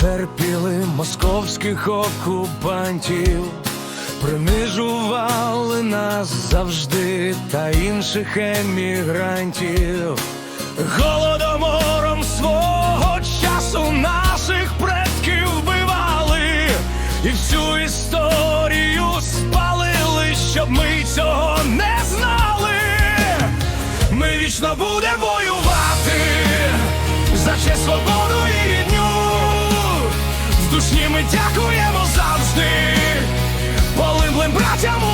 терпіли московських окупантів, принижували нас завжди та інших емігрантів. Голодомором свого часу наших предків вбивали і всю історію спалили, щоб ми цього не знали. Ми вічно будемо воювати честь, свободу і рідню. з душні ми дякуємо завжди, полиблим братям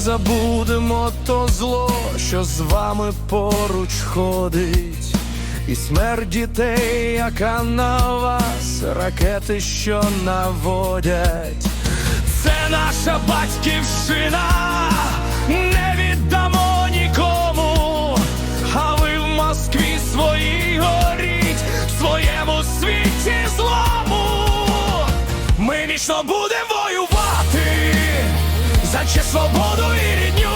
забудемо то зло, що з вами поруч ходить, і смерть дітей, яка на вас, ракети, що наводять. Це наша батьківщина, не віддамо нікому, а ви в Москві своїй горіть, в своєму світі злому. Ми вічно будемо за свободу і рідню.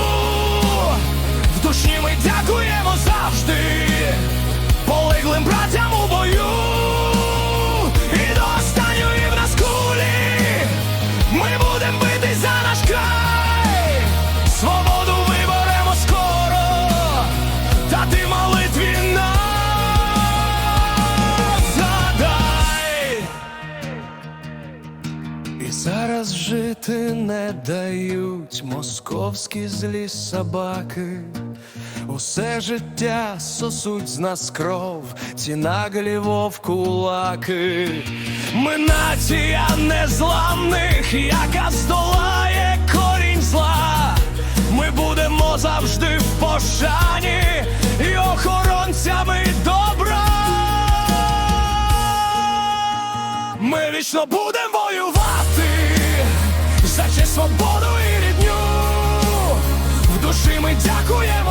В душі ми дякуємо завжди, полеглим братям у бою. І до останньої в нас кулі ми будем бити за наш край. Свободу виберемо скоро, та ти в зараз жити не дають московські злі собаки. Усе життя сосуть з нас кров, ці наглі вовкулаки. Ми нація незламних, яка здолає корінь зла. Ми будемо завжди в пошані вічно будемо воювати за честь, свободу і рідню. В душі ми дякуємо